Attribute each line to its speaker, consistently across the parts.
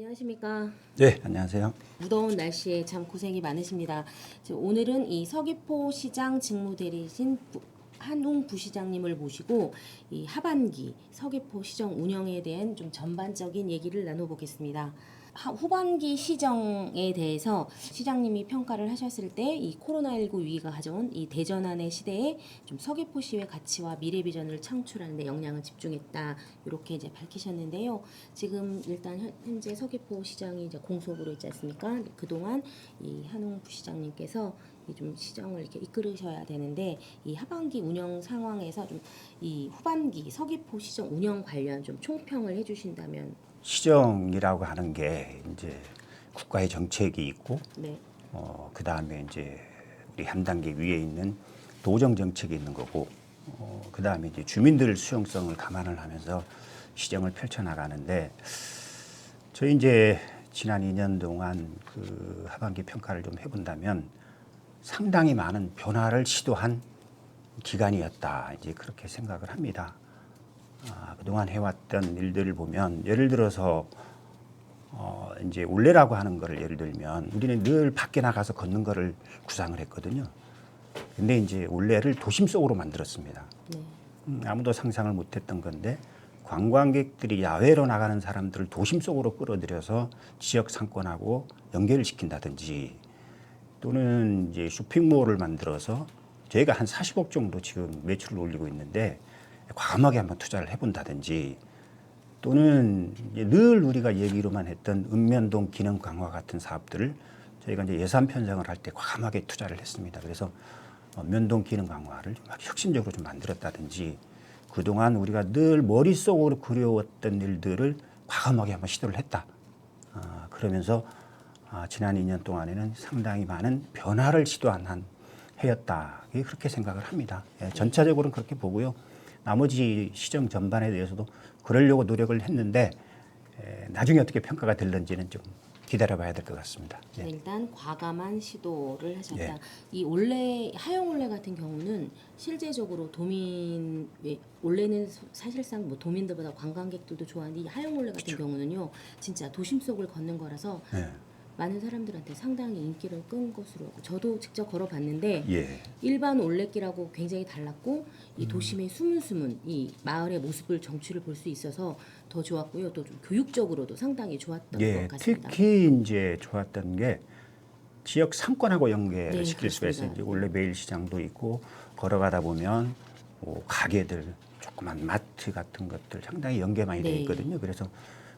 Speaker 1: 안녕하십니까.
Speaker 2: 네, 안녕하세요.
Speaker 1: 무더운 날씨에 참 고생이 많으십니다. 오늘은 이 서귀포 시장 직무대리신 부- 한웅 부시장님을 모시고 이 하반기 서귀포 시정 운영에 대한 좀 전반적인 얘기를 나눠보겠습니다. 하- 후반기 시정에 대해서 시장님이 평가를 하셨을 때 이 코로나19 위기가 가져온 이 대전환의 시대에 좀 서귀포시의 가치와 미래 비전을 창출하는 데 역량을 집중했다 이렇게 이제 밝히셨는데요. 지금 일단 현- 현재 서귀포 시장이 이제 공속으로 있지 않습니까? 그동안 이 한웅 부시장님께서 이좀 시정을 이렇게 이끌으셔야 되는데 이 하반기 운영 상황에서 좀 이 후반기 서귀포 시정 운영 관련 좀 총평을 해주신다면
Speaker 2: 시정이라고 하는 게 이제 국가의 정책이 있고
Speaker 1: 네,
Speaker 2: 어, 그 다음에 이제 우리 한 단계 위에 있는 도정 정책이 있는 거고 어, 그 다음에 이제 주민들 수용성을 감안을 하면서 시정을 펼쳐 나가는데 저희 이제 지난 2년 동안 그 하반기 평가를 좀 해본다면 상당히 많은 변화를 시도한 기간이었다 이제 그렇게 생각을 합니다. 아, 그동안 해왔던 일들을 보면 예를 들어서 어, 이제 올레라고 하는 거를 예를 들면 우리는 늘 밖에 나가서 걷는 거를 구상을 했거든요. 근데 이제 올레를 도심 속으로 만들었습니다.
Speaker 1: 네,
Speaker 2: 음, 아무도 상상을 못했던 건데 관광객들이 야외로 나가는 사람들을 도심 속으로 끌어들여서 지역 상권하고 연결을 시킨다든지 또는 이제 쇼핑몰을 만들어서 저희가 한 40억 정도 지금 매출을 올리고 있는데 과감하게 한번 투자를 해본다든지 또는 늘 우리가 얘기로만 했던 읍면동 기능 강화 같은 사업들을 저희가 이제 예산 편성을 할 때 과감하게 투자를 했습니다. 그래서 어, 면동 기능 강화를 좀 혁신적으로 좀 만들었다든지 그동안 우리가 늘 머릿속으로 그려왔던 일들을 과감하게 한번 시도를 했다. 아, 그러면서 아, 지난 2년 동안에는 상당히 많은 변화를 시도한 한 해였다. 그렇게 생각을 합니다. 예, 전체적으로는 그렇게 보고요. 나머지 시정 전반에 대해서도 그러려고 노력을 했는데 에, 나중에 어떻게 평가가 될는지는 좀 기다려봐야 될 것 같습니다. 예.
Speaker 1: 네, 일단 과감한 시도를 하셨다.
Speaker 2: 예.
Speaker 1: 이 올레 하용 올레 같은 경우는 실제적으로 도민 왜 올레는 사- 사실상 뭐 도민들보다 관광객들도 좋아하는데 이 하용 올레 같은 경우는요 진짜 도심 속을 걷는 거라서
Speaker 2: 예.
Speaker 1: 많은 사람들한테 상당히 인기를 끈 것으로 알고 저도 직접 걸어봤는데
Speaker 2: 예.
Speaker 1: 일반 올레길하고 굉장히 달랐고 이 도심의 숨은 이 마을의 모습을 정취를 볼 수 있어서 더 좋았고요. 또 좀 교육적으로도 상당히 좋았던
Speaker 2: 예,
Speaker 1: 것 같습니다.
Speaker 2: 특히 이제 좋았던 게 지역 상권하고 연계를
Speaker 1: 네,
Speaker 2: 시킬 수가 있어요.
Speaker 1: 그렇습니다.
Speaker 2: 이제 원래 매일 시장도 있고 걸어가다 보면 뭐 가게들, 조그만 마트 같은 것들 상당히 연계 많이 돼
Speaker 1: 네.
Speaker 2: 있거든요. 그래서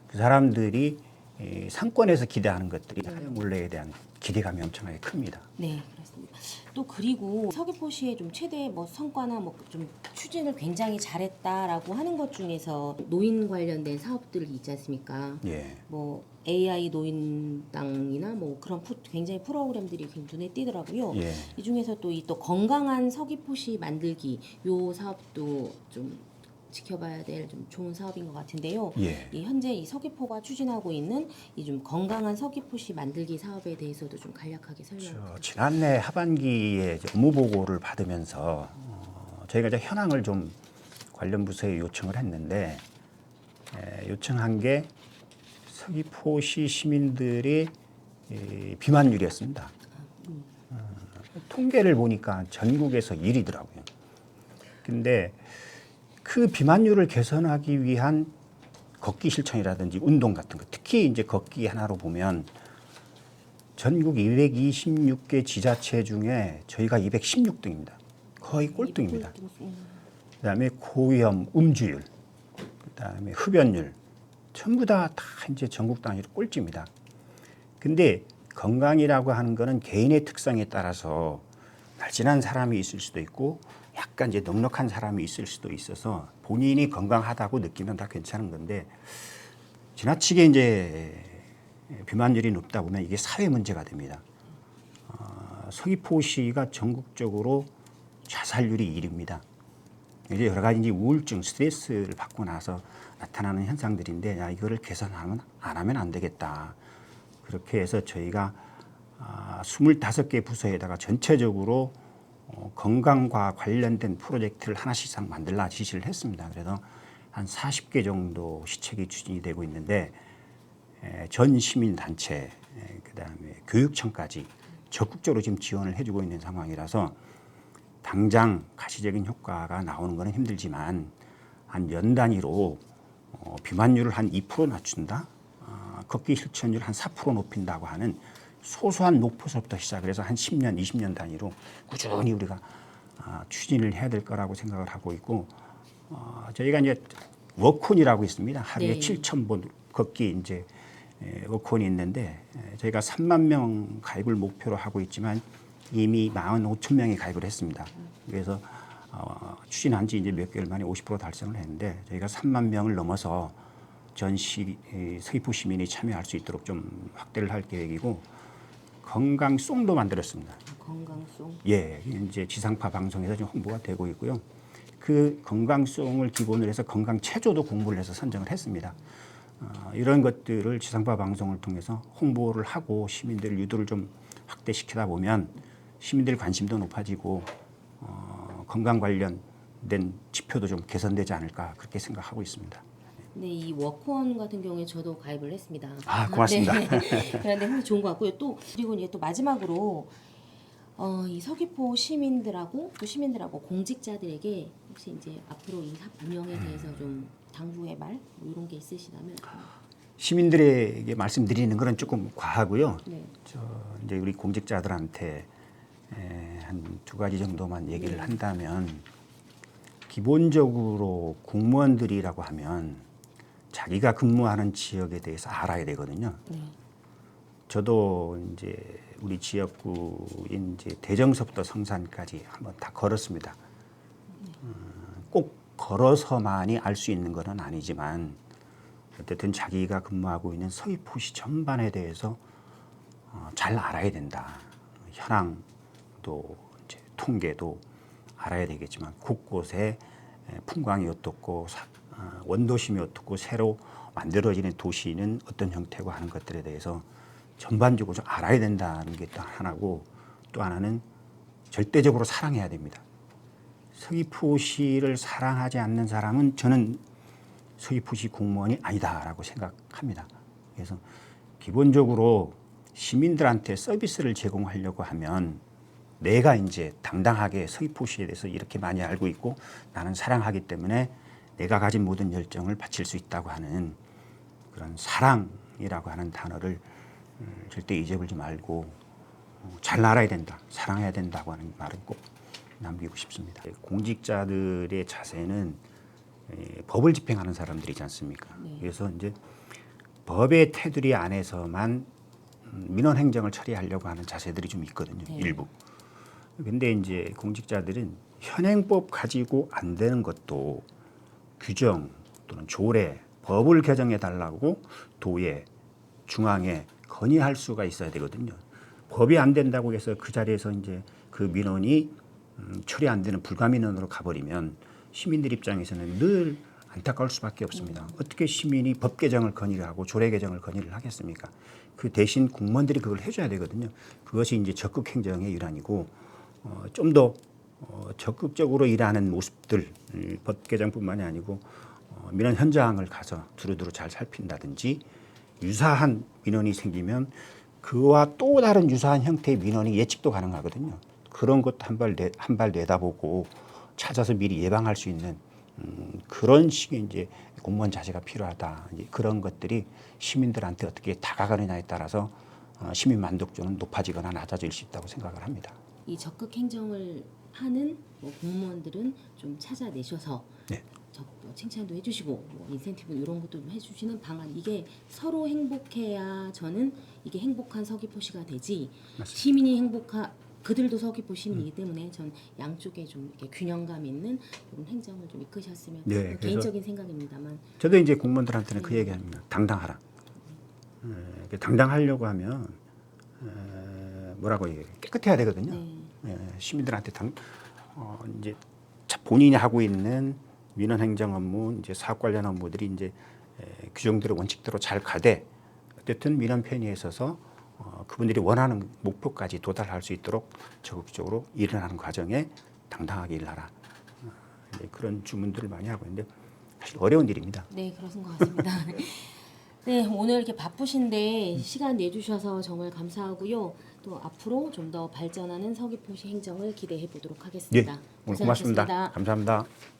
Speaker 2: 그 사람들이 이 상권에서 기대하는 것들이 하영 올레에 대한 기대감이 엄청나게 큽니다.
Speaker 1: 네, 그렇습니다. 또 그리고 서귀포시의 좀 최대 뭐 성과나 뭐 좀 추진을 굉장히 잘했다라고 하는 것 중에서 노인 관련된 사업들 있지 않습니까?
Speaker 2: 예.
Speaker 1: 뭐 AI 노인당이나 뭐 그런 푸, 굉장히 프로그램들이 굉장히 눈에 띄더라고요.
Speaker 2: 예.
Speaker 1: 이 중에서 또 이 또 건강한 서귀포시 만들기 요 사업도 좀 지켜봐야 될 좀 좋은 사업인 것 같은데요.
Speaker 2: 예.
Speaker 1: 이 현재 이 서귀포가 추진하고 있는 이 좀 건강한 서귀포시 만들기 사업에 대해서도 좀 간략하게 설명.
Speaker 2: 저 지난해 하반기에 이제 업무 보고를 받으면서 어, 저희가 이제 현황을 좀 관련 부서에 요청을 했는데 에, 요청한 게 서귀포시 시민들이 이, 비만율이었습니다. 어, 통계를 보니까 전국에서 1위더라고요. 근데 그 비만율을 개선하기 위한 걷기 실천이라든지 운동 같은 거, 특히 이제 걷기 하나로 보면 전국 226개 지자체 중에 저희가 216등입니다. 거의 꼴등입니다. 그다음에 고위험 음주율, 그다음에 흡연율 전부 다 다 이제 전국 단위로 꼴찌입니다. 근데 건강이라고 하는 거는 개인의 특성에 따라서 날씬한 사람이 있을 수도 있고 약간 이제 넉넉한 사람이 있을 수도 있어서 본인이 건강하다고 느끼면 다 괜찮은 건데 지나치게 이제 비만율이 높다 보면 이게 사회 문제가 됩니다. 어, 서귀포시가 전국적으로 자살률이 1위입니다. 이제 여러 가지 이제 우울증, 스트레스를 받고 나서 나타나는 현상들인데 야 이거를 개선하면 안 하면 안 되겠다. 그렇게 해서 저희가 아, 25개 부서에다가 전체적으로 어, 건강과 관련된 프로젝트를 하나씩상 만들라 지시를 했습니다. 그래서 한 40개 정도 시책이 추진이 되고 있는데 에, 전 시민 단체 그다음에 교육청까지 적극적으로 지금 지원을 해주고 있는 상황이라서 당장 가시적인 효과가 나오는 것은 힘들지만 한 연 단위로 어, 비만율을 한 2% 낮춘다, 어, 걷기 실천율 한 4% 높인다고 하는 소소한 목표서부터 시작을 해서 한 10년, 20년 단위로 꾸준히 우리가 아, 추진을 해야 될 거라고 생각을 하고 있고 어, 저희가 이제 워콘이라고 있습니다. 하루에
Speaker 1: 네.
Speaker 2: 7,000보 걷기 이제 에, 워콘이 있는데 에, 저희가 3만 명 가입을 목표로 하고 있지만 이미 45,000 명이 가입을 했습니다. 그래서 어, 추진한 지 이제 몇 개월 만에 50% 달성을 했는데 저희가 3만 명을 넘어서 전시 에, 서귀포 시민이 참여할 수 있도록 좀 확대를 할 계획이고 건강송도 만들었습니다.
Speaker 1: 건강송.
Speaker 2: 예, 이제 지상파 방송에서 지금 홍보가 되고 있고요. 그 건강송을 기본으로 해서 건강 체조도 공부를 해서 선정을 했습니다. 어, 이런 것들을 지상파 방송을 통해서 홍보를 하고 시민들 유도를 좀 확대시키다 보면 시민들 관심도 높아지고 어, 건강 관련된 지표도 좀 개선되지 않을까 그렇게 생각하고 있습니다.
Speaker 1: 네, 이 워크원 같은 경우에 저도 가입을 했습니다.
Speaker 2: 아, 고맙습니다.
Speaker 1: 네. 그런데 굉장히 좋은 것 같고요. 또 그리고 이제 또 마지막으로 어, 이 서귀포 시민들하고 또 시민들하고 공직자들에게 혹시 이제 앞으로 이 사- 운영에 대해서 좀 당부의 말 뭐 이런 게 있으시다면
Speaker 2: 시민들에게 말씀드리는 것은 조금 과하고요.
Speaker 1: 네.
Speaker 2: 저 이제 우리 공직자들한테 한 두 가지 정도만 얘기를 한다면 기본적으로 공무원들이라고 하면 자기가 근무하는 지역에 대해서 알아야 되거든요.
Speaker 1: 네.
Speaker 2: 저도 이제 우리 지역구인 이제 대정서부터 성산까지 한번 다 걸었습니다. 음, 꼭 걸어서만이 알 수 있는 것은 아니지만 어쨌든 자기가 근무하고 있는 서귀포시 전반에 대해서 어, 잘 알아야 된다. 현황도 이제 통계도 알아야 되겠지만 곳곳에 에, 풍광이 어떻고 원도심이 어떻고 새로 만들어지는 도시는 어떤 형태고 하는 것들에 대해서 전반적으로 좀 알아야 된다는 게 또 하나고 또 하나는 절대적으로 사랑해야 됩니다. 서귀포시를 사랑하지 않는 사람은 저는 서귀포시 공무원이 아니다라고 생각합니다. 그래서 기본적으로 시민들한테 서비스를 제공하려고 하면 내가 이제 당당하게 서귀포시에 대해서 이렇게 많이 알고 있고 나는 사랑하기 때문에 내가 가진 모든 열정을 바칠 수 있다고 하는 그런 사랑이라고 하는 단어를 음, 절대 잊어버리지 말고 어, 잘 알아야 된다, 사랑해야 된다고 하는 말은 꼭 남기고 싶습니다. 공직자들의 자세는 에, 법을 집행하는 사람들이지 않습니까? 그래서 이제 법의 테두리 안에서만 음, 민원 행정을 처리하려고 하는 자세들이 좀 있거든요.
Speaker 1: 네.
Speaker 2: 일부. 근데 이제 공직자들은 현행법 가지고 안 되는 것도 규정 또는 조례, 법을 개정해 달라고 도에 중앙에 건의할 수가 있어야 되거든요. 법이 안 된다고 해서 그 자리에서 이제 그 민원이 음, 처리 안 되는 불가민원으로 가버리면 시민들 입장에서는 늘 안타까울 수밖에 없습니다. 어떻게 시민이 법 개정을 건의를 하고 조례 개정을 건의를 하겠습니까? 그 대신 공무원들이 그걸 해줘야 되거든요. 그것이 이제 적극 행정의 일환이고 어, 좀더 어, 적극적으로 일하는 모습들 이법 개정뿐만이 아니고 어, 민원 현장을 가서 두루두루 잘 살핀다든지 유사한 민원이 생기면 그와 또 다른 유사한 형태의 민원이 예측도 가능하거든요. 그런 것도 한발 한발 내다보고 찾아서 미리 예방할 수 있는 음, 그런 식의 이제 공무원 자세가 필요하다. 이제 그런 것들이 시민들한테 어떻게 다가가느냐에 따라서 어, 시민 만족도는 높아지거나 낮아질 수 있다고 생각을 합니다.
Speaker 1: 이 적극 행정을 하는 뭐 공무원들은 좀 찾아내셔서
Speaker 2: 네.
Speaker 1: 적- 뭐 칭찬도 해주시고 뭐 인센티브 이런 것도 좀 해주시는 방안 이게 서로 행복해야 저는 이게 행복한 서귀포시가 되지 시민이 행복하 그들도 서귀포 시민이기 때문에 전 양쪽에 좀 이렇게 균형감 있는 이런 행정을 좀 이끄셨으면
Speaker 2: 네,
Speaker 1: 뭐
Speaker 2: 그래서-
Speaker 1: 개인적인 생각입니다만
Speaker 2: 저도 이제 공무원들한테는 그 얘기합니다. 당당하라. 에, 당당하려고 하면 에, 뭐라고 얘기해요? 깨끗해야 되거든요.
Speaker 1: 네.
Speaker 2: 예, 시민들한테 당, 어, 이제 자- 본인이 하고 있는 민원 행정 업무, 이제 사업 관련 업무들이 이제 에, 규정대로 원칙대로 잘 가되 어쨌든 민원 편의에 있어서 어, 그분들이 원하는 목표까지 도달할 수 있도록 적극적으로 일어나는 과정에 당당하게 일하라. 어, 그런 주문들을 많이 하고 있는데 사실 어려운 일입니다.
Speaker 1: 네, 그런 것 같습니다. 네, 오늘 이렇게 바쁘신데 시간 내주셔서 정말 감사하고요. 또 앞으로 좀 더 발전하는 서귀포시 행정을 기대해 보도록
Speaker 2: 예,
Speaker 1: 하겠습니다.
Speaker 2: 오늘 고맙습니다.
Speaker 1: 고생하셨습니다.
Speaker 2: 감사합니다.